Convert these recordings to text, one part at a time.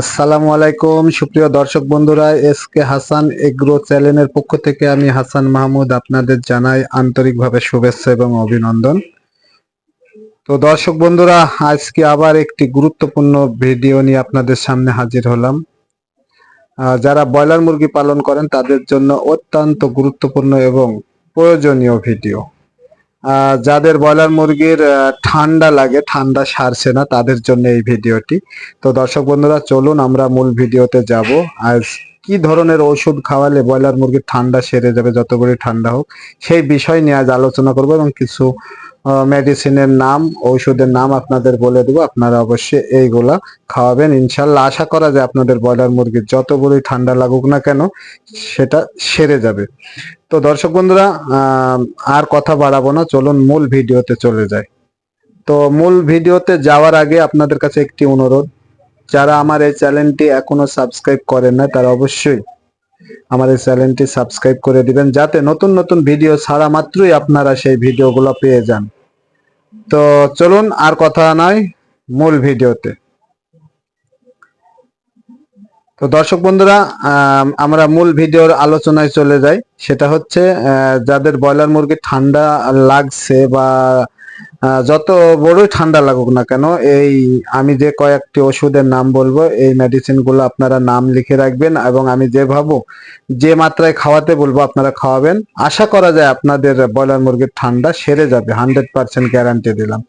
আসসালামু আলাইকুম, সুপ্রিয় দর্শক বন্ধুরা এস কে হাসান এগ্রো চ্যানেলের পক্ষ থেকে আমি হাসান মাহমুদ আপনাদের জানাই আন্তরিকভাবে শুভেচ্ছা এবং অভিনন্দন। তো দর্শক বন্ধুরা, আজকে আবার একটি গুরুত্বপূর্ণ ভিডিও নিয়ে আপনাদের সামনে হাজির হলাম। যারা ব্রয়লার মুরগি পালন করেন, তাদের জন্য অত্যন্ত গুরুত্বপূর্ণ এবং প্রয়োজনীয় ভিডিও। যাদের ব্রয়লার মুরগির ঠান্ডা লাগে, ঠান্ডা সারছে না, তাদের জন্য এই ভিডিওটি। তো দর্শক বন্ধুরা, চলুন আমরা মূল ভিডিওতে যাব। আজ কি ধরনের ওষুধ খাওয়ালে ব্রয়লার মুরগির ঠান্ডা সেরে যাবে, যত করে ঠান্ডা হোক, সেই বিষয় নিয়ে আজ আলোচনা করব এবং কিছু মেডিসিনের নাম, ঔষধের নাম আপনাদের বলে দেবো। আপনারা অবশ্যই এইগুলা খাওয়াবেন। ইনশাল্লাহ আশা করা যায় আপনাদের ব্রয়লার মুরগির যত বড়ই ঠান্ডা লাগুক না কেন, সেটা সেরে যাবে। তো দর্শক বন্ধুরা আর কথা বাড়াবো না, চলুন মূল ভিডিওতে চলে যাই। তো মূল ভিডিওতে যাওয়ার আগে আপনাদের কাছে একটি অনুরোধ, যারা আমার এই চ্যানেলটি এখনও সাবস্ক্রাইব করেন না তারা অবশ্যই আমার এই চ্যানেলটি সাবস্ক্রাইব করে দিবেন, যাতে নতুন নতুন ভিডিও ছাড়া মাত্রই আপনারা সেই ভিডিওগুলো পেয়ে যান। তো চলুন আর কথা নয় মূল ভিডিওতে। তো দর্শক বন্ধুরা আম, আমরা মূল ভিডিওর আলোচনায় চলে যাই। সেটা হচ্ছে যাদের ব্রয়লার মুরগি ঠান্ডা লাগছে বা যত বড়ই ঠান্ডা লাগুক না কেন, এই আমি যে কয়েকটি ওষুধের নাম বলব, এই মেডিসিনগুলো আপনারা নাম লিখে রাখবেন এবং আমি যে ভাবো, যে মাত্রায় খাওয়াতে বলব আপনারা খাওয়াবেন। আশা করা যায় আপনাদের ব্রয়লার মুরগির ঠান্ডা সেরে যাবে, হান্ড্রেড পার্সেন্ট গ্যারান্টি দিলাম।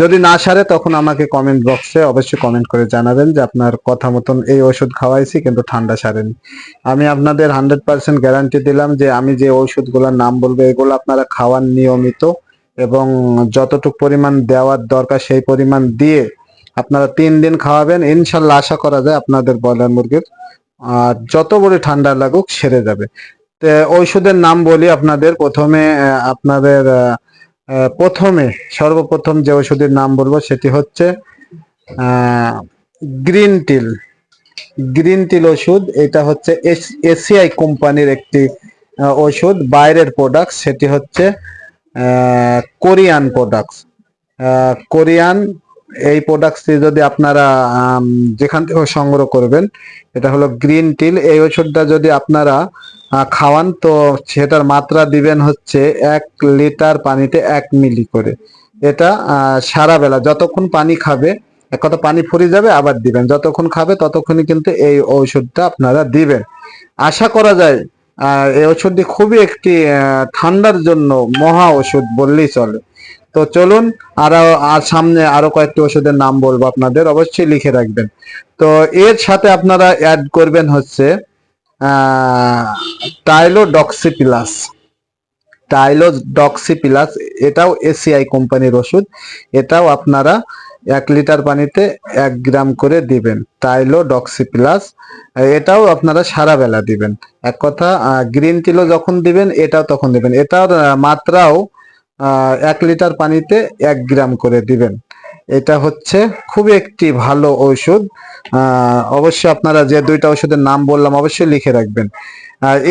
যদি না সারে, তখন আমাকে কমেন্ট বক্সে অবশ্যই কমেন্ট করে জানাবেন যে আপনার কথা মতন এই ওষুধ খাওয়াইছি, কিন্তু ঠান্ডা সারেনি। আমি আপনাদের হান্ড্রেড পার্সেন্ট গ্যারান্টি দিলাম যে আমি যে ওষুধগুলোর নাম বলব, এগুলো আপনারা খাওয়ান নিয়মিত। এবং যতটুকু পরিমাণ দেওয়ার দরকার সেই পরিমাণ দিয়ে আপনারা তিন দিন খাওয়াবেন। ইনশাল্লাহ আশা করা যায় আপনাদের ব্রয়লার মুরগির, আর যত বড় ঠান্ডা লাগুক সেরে যাবে। তো ঔষধের নাম বলি আপনাদের। প্রথমে আপনাদের প্রথমে, সর্বপ্রথম যে ওষুধের নাম বলব সেটি হচ্ছে গ্রিন টিল। গ্রিন টিল ওষুধ এটা হচ্ছে এসিআই কোম্পানির একটি ওষুধ বাইরের প্রোডাক্ট সেটি হচ্ছে কোরিয়ান প্রোডাক্টস কোরিয়ান এই প্রোডাক্টসটি যদি আপনারা যেখান থেকে সংগ্রহ করবেন, এটা হলো গ্রিন টিল এই ওষুধটা যদি আপনারা খাওয়ান, তো সেটার মাত্রা দিবেন হচ্ছে এক লিটার পানিতে এক মিলি করে। এটা সারা বেলা যতক্ষণ পানি খাবে, এক কথা পানি ফুরিয়ে যাবে, আবার দিবেন। যতক্ষণ খাবে, ততক্ষণই কিন্তু এই ঔষধটা আপনারা দিবেন। আশা করা যায় এই ওষুধটি খুবই একটি ঠান্ডার জন্য মহা ওষুধ বললেই চলে। তো চলুন, আরও, আর সামনে আরও কয়েকটি ওষুধের নাম বলব আপনাদের, অবশ্যই লিখে রাখবেন। তো এর সাথে আপনারা অ্যাড করবেন হচ্ছে টাইলোডক্সি প্লাস টাইলোডক্সি প্লাস এটাও এসিআই কোম্পানির ওষুধ। এটাও আপনারা এক লিটার পানিতে এক গ্রাম করে দিবেন। টাইলোডক্সি প্লাস এটাও আপনারা সারা বেলা দিবেন। এক কথা গ্রিন টিলও যখন দিবেন, এটাও তখন দিবেন। এটার মাত্রাও এক লিটার পানিতে এক গ্রাম করে দিবেন। এটা হচ্ছে খুব একটি ভালো ঔষধ। অবশ্যই আপনারা যে দুইটা ওষুধের নাম বললাম, অবশ্যই লিখে রাখবেন।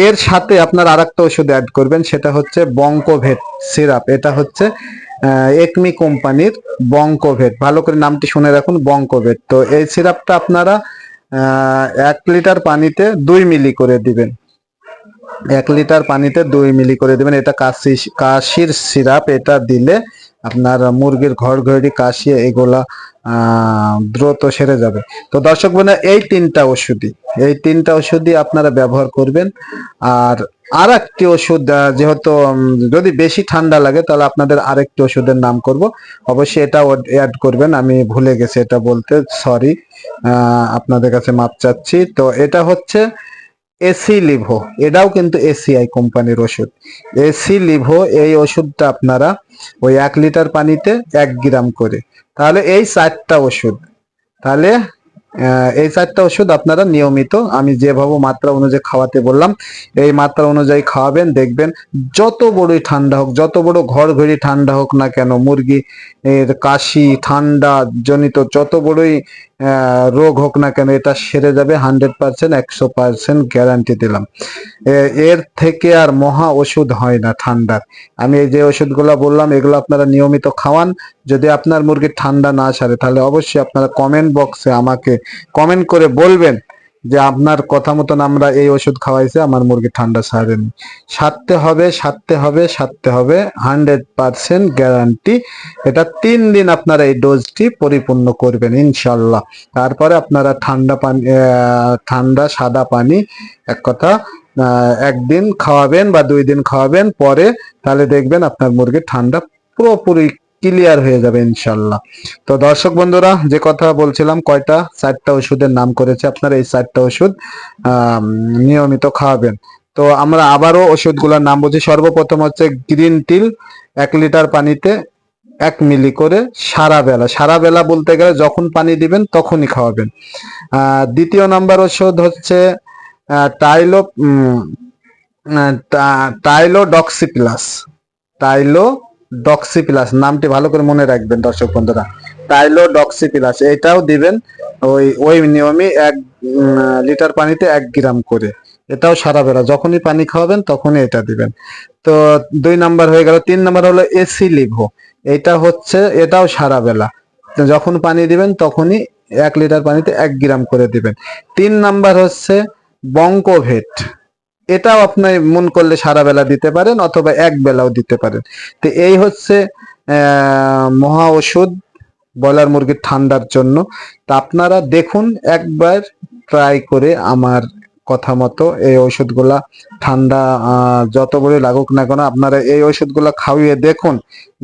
এর সাথে আপনার আরেকটা ওষুধ অ্যাড করবেন, সেটা হচ্ছে বঙ্কোভেট সিরাপ। এটা হচ্ছে একমি কোম্পানির বঙ্কোভেট ভালো করে নামটি শুনে রাখুন বঙ্কোভেট তো এই সিরাপটা আপনারা এক লিটার পানিতে দুই মিলি করে দিবেন। এক লিটার পানিতে দুই মিলি করে দিবেন। এটা কাশি, কাশির সিরাপ, এটা দিলে আপনার মুরগির ঘর ঘড়ি কাশি, এগুলা দ্রুত সেরে যাবে। তো দর্শক বন্ধু এই তিনটা ওষুধই, এই তিনটা ওষুধই আপনারা ব্যবহার করবেন। আর আর একটি ওষুধ যেহেতু যদি বেশি ঠান্ডা লাগে, তাহলে আপনাদের আরেকটি ওষুধের নাম করব। অবশ্যই এটা অ্যাড করবেন, আমি ভুলে গেছি এটা বলতে, সরি। আপনাদের কাছে মাপ চাচ্ছি। তো এটা হচ্ছে এসি লিভো এটাও কিন্তু এসিআই কোম্পানির ওষুধ। এসি লিভো এই ওষুধটা আপনারা ওই এক লিটার পানিতে এক গ্রাম করে। তাহলে এই চারটা ওষুধ। তাহলে এই চারটা ওষুধ আপনারা নিয়মিত, আমি যেভাবে মাত্রা অনুযায়ী খাওয়াতে বললাম, এই মাত্রা অনুযায়ী খাওয়াবেন, দেখবেন যত বড়ই ঠান্ডা হোক, যত বড় ঘর ঘড়ি ঠান্ডা হোক না কেন, মুরগি, এর কাশি, ঠান্ডা জনিত যত বড়ই রোগ হোক না কেন, এটা সেরে যাবে হান্ড্রেড পার্সেন্ট একশো পার্সেন্ট গ্যারান্টি দিলাম। এর থেকে আর মহা ওষুধ হয় না ঠান্ডার। আমি এই যে ওষুধগুলো বললাম, এগুলো আপনারা নিয়মিত খাওয়ান। যদি আপনার মুরগির ঠান্ডা না সারে, তাহলে অবশ্যই আপনারা কমেন্ট বক্সে আমাকে কমেন্ট করে বলবেন। যে আপনার কথা মতন আমরা এই ওষুধ খাওয়াইছে, আমার মুরগি ঠান্ডা সারেনি। সারতে হবে সারতে হবে সারতে হবে হান্ড্রেড পার্সেন্ট গ্যারান্টি এটা তিন দিন আপনারা এই ডোজটি পরিপূর্ণ করবেন ইনশাল্লাহ তারপরে আপনারা ঠান্ডা পানি ঠান্ডা সাদা পানি, এক কথা একদিন খাওয়াবেন বা দুই দিন খাওয়াবেন, পরে তাহলে দেখবেন আপনার মুরগির ঠান্ডা পুরোপুরি ক্লিয়ার হয়ে যাবে ইনশাল্লাহ। তো দর্শক বন্ধুরা যে কথা বলছিলাম কয়টা? চারটা ওষুধের নাম করেছে আপনারা এই চারটা ওষুধ নিয়মিত খাওয়াবেন। তো আমরা আবারও ওষুধগুলোর নাম বলছি। সর্বপ্রথম হচ্ছে গ্রিন টিল এক লিটার পানিতে এক মিলি করে সারা বেলা সারা বেলা বলতে গেলে যখন পানি দিবেন তখনই খাওয়াবেন। দ্বিতীয় নাম্বার ওষুধ হচ্ছে টাইলো আহ, টাইলো ডক্সি প্লাস নামটি ভালো করে মনে রাখবেন দর্শক বন্ধুরা। টাইলো ডক্সি প্লাস এটাও দিবেন ওই ওই নিয়মে এক লিটার পানিতে এক গ্রাম করে। এটাও সারা বেলা, যখনই পানি খাওয়াবেন তখনই এটা দিবেন। তো দুই নাম্বার হয়ে গেল, তিন নাম্বার হলো এসি লিভো। এটা হচ্ছে, এটাও সারা বেলা। যখন পানি দিবেন তখনই এক লিটার পানিতে এক গ্রাম করে দিবেন। তিন নাম্বার হচ্ছে বঙ্কোভেট। এটাও আপনি মন করলে সারা বেলা দিতে পারেন অথবা এক বেলাও দিতে পারেন। তো এই হচ্ছে মহা ওষুধ ব্রয়লার মুরগির ঠান্ডার জন্য। তা আপনারা দেখুন, একবার ট্রাই করে আমার কথা মতো এই ওষুধগুলা ঠান্ডা যত বড় লাগুক না কেন আপনারা এই ওষুধগুলা খাওয়িয়ে দেখুন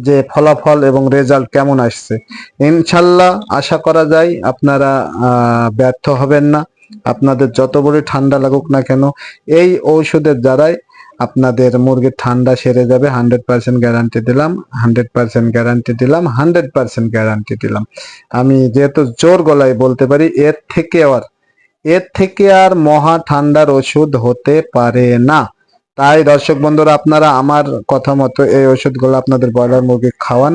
যে ফলাফল এবং রেজাল্ট কেমন আসছে। ইনশাল্লাহ আশা করা যায় আপনারা ব্যর্থ হবেন না। আপনাদের যত বড় ঠান্ডা লাগুক না কেন, এই ঔষধের দ্বারাই আপনাদের মুরগির ঠান্ডা সেরে যাবে হান্ড্রেড পার্সেন্ট গ্যারান্টি দিলাম হান্ড্রেড পার্সেন্ট গ্যারান্টি দিলাম হান্ড্রেড পার্সেন্ট গ্যারান্টি দিলাম। আমি যেহেতু জোর গলায় বলতে পারি, এর থেকে আর, এর থেকে আর মহা ঠান্ডার ওষুধ হতে পারে না। তাই দর্শক বন্ধুরা, আপনারা আমার কথা মতো এই ওষুধগুলো আপনাদের ব্রয়লার মুরগি খাওয়ান।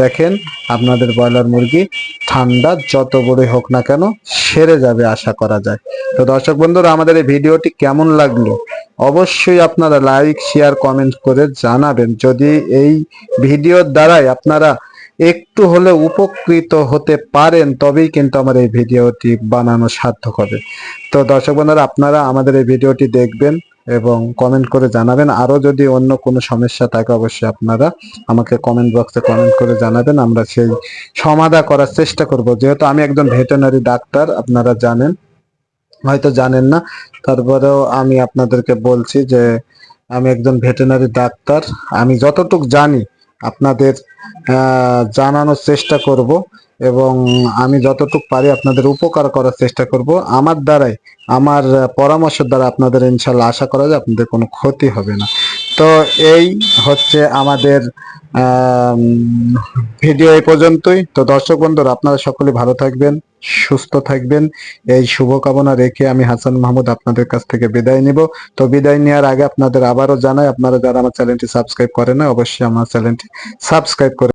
দেখেন আপনাদের ব্রয়লার মুরগি ঠান্ডা যত বড়ই হোক না কেন সেরে যাবে আশা করা যায়। তো দর্শক বন্ধুরা, আমাদের এই ভিডিওটি কেমন লাগল অবশ্যই আপনারা লাইক, শেয়ার, কমেন্ট করে জানাবেন। যদি এই ভিডিওর দ্বারাই আপনারা একটু হলে উপকৃত হতে পারেন, তবেই কিন্তু আমার এই ভিডিওটি বানানো সার্থক হবে। তো দর্শক বন্ধুরা, আপনারা আমাদের এই ভিডিওটি দেখবেন। এবং কমেন্ট করে জানাবেন। আরও যদি অন্য কোনো সমস্যা থাকে, অবশ্যই আপনারা আমাকে কমেন্ট বক্সে কমেন্ট করে জানাবেন। আমরা সেই সমাধা করার চেষ্টা করব। যেহেতু আমি একজন ভেটেনারি ডাক্তার আপনারা জানেন, হয়তো জানেন না। তারপরেও আমি আপনাদেরকে বলছি যে, আমি একজন ভেটেনারি ডাক্তার আমি যতটুক জানি আপনাদের জানানোর চেষ্টা করব এবং আমি যতটুকু পারি আপনাদের উপকার করার চেষ্টা করব। আমার দ্বারাই, আমার পরামর্শ দ্বারা আপনাদের ইনশাল্লাহ আশা করা যায় আপনাদের কোনো ক্ষতি হবে না। তো এই হচ্ছে আমাদের ভিডিও এই পর্যন্তই। তো দর্শক বন্ধুরা, আপনারা সকলে ভালো থাকবেন, সুস্থ থাকবেন। এই শুভকামনা রেখে আমি হাসান মাহমুদ আপনাদের কাছ থেকে বিদায় নিব। তো বিদায় নেওয়ার আগে আপনাদের আবারও জানাই, আপনারা যারা আমার চ্যানেলটি সাবস্ক্রাইব করেন না, অবশ্যই আমার চ্যানেলটি সাবস্ক্রাইব করে